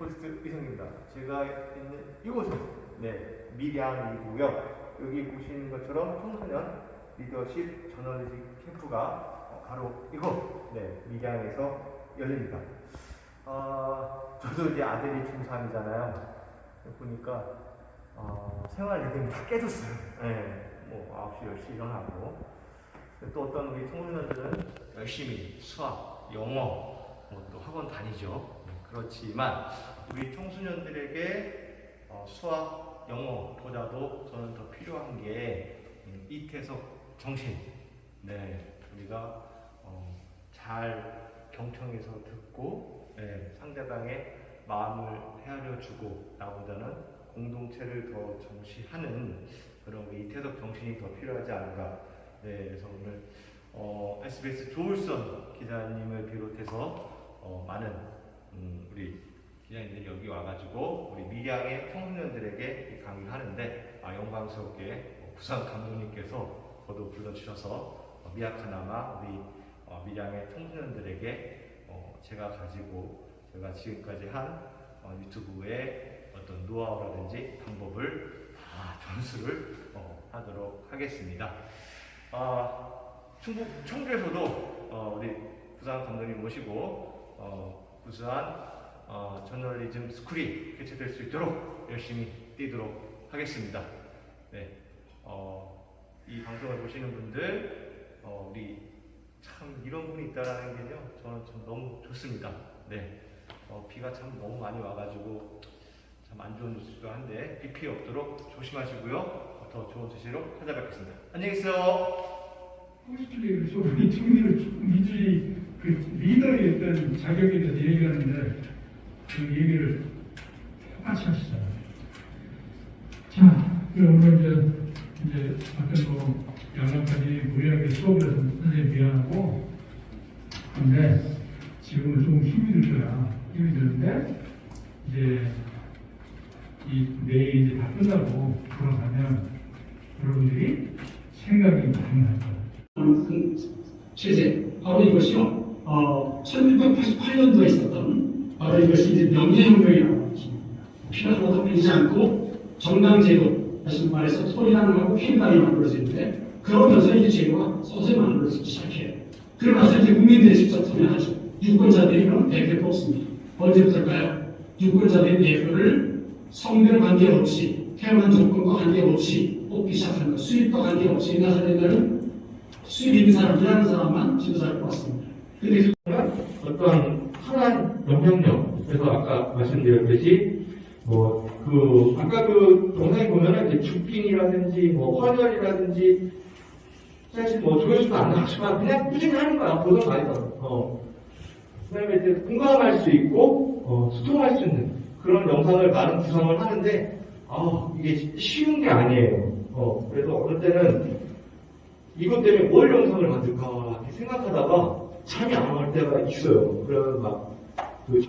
호스트 이성입니다. 제가 있는 이곳은 네 밀양이고요. 여기 보시는 것처럼 청소년 리더십 저널리즘 캠프가 어, 바로 이곳 네 밀양에서 열립니다. 아 저도 이제 아들이 중3이잖아요. 보니까 어, 생활 리듬이 다 깨졌어요. 네, 뭐 9시, 10시 일어나고 또 어떤 우리 청소년들은 열심히 수학, 영어 뭐 또 학원 다니죠. 네, 그렇지만 우리 청소년들에게 어, 수학, 영어보다도 저는 더 필요한 게 음, 이태석 정신. 네, 우리가 어, 잘 경청해서 듣고 네, 상대방의 마음을 헤아려 주고 나보다는 공동체를 더重시하는 그런 우리 이태석 정신이 더 필요하지 않은가. 네, 그래서 오늘 어, SBS 조울선 기자님을 비롯해서 어, 많은 음, 우리 기자님들이 여기 와가지고 우리 밀양의 청소년들에게 이 강의를 하는데 아, 영광스럽게 어, 부산 감독님께서 저도 불러주셔서 어, 미약하나마 우리 어, 밀양의 청소년들에게 어, 제가 가지고 제가 지금까지 한 어, 유튜브의 어떤 노하우라든지 방법을 다 전수를 어, 하도록 하겠습니다. 아, 충북 청주에서도 어, 우리 부산 감독님 모시고 어, 부산 어, 저널리즘 스쿨이 개최될 수 있도록 열심히 뛰도록 하겠습니다. 네, 어, 이 방송을 보시는 분들 어, 우리 참 이런 분이 있다라는 게요 저는 참 너무 좋습니다. 네, 어, 비가 참 너무 많이 와가지고 참 안 좋은 뉴스도 한데 비 피해 없도록 조심하시고요. 어, 더 좋은 소식으로 찾아뵙겠습니다. 안녕히 계세요. 포스트리그 소위 청년을 민주주의 그 리더의 어떤 자격에 대해서 얘기하는데 그 얘기를 똑같이 하시잖아요. 자, 오늘 이제, 이제 아까 뭐 양락까지 무리하게 수업을 해서 선생님 미안하고 근데 지금은 좀 힘이 들 거야. 힘이 드는데 이제 이 내일 이제 다 끝나고 돌아가면 여러분들이 생각이 많이 날 거야. 그 체제 바로 이것이요. 어, 1688년도에 있었던 바로 이것이 이제 명예혁명이라고 하십니다. 필요하고 밀리지 않고 정당제도 다시 말해서 소리나는하고 핀당이 만들어지는데 그러면서 이제 제도가 서서히 만들어지기 시작해요. 그러면서 이제 국민들이 직접 참여하죠. 유권자들이 그럼 대표를 뽑습니다. 언제부터일까요? 유권자들이 대표를 성별 관계없이 태어난 조건과 관계없이 뽑기 거 수입과 관계없이 나서 된다는 수입 있는 사람, 일하는 사람만 지도자를 뽑았습니다. 근데 그 어떤 강한 영향력 그래서 아까 말씀드렸듯이 뭐 그 아까 그 동상에 보면은 이제 죽빙이라든지 뭐 헌혈이라든지 사실 뭐 조회수도 안 나왔지만 그냥 꾸준히 하는 거야 보던 많이 봐. 어. 그 다음에 이제 공감할 수 있고 어, 소통할 수 있는 그런 영상을 많은 구성을 하는데 아 이게 쉬운 게 아니에요. 어 그래서 어느 때는 이것 때문에 뭘 영상을 만들까 이렇게 생각하다가 잠이 안올 때가 있어요. 그러면 막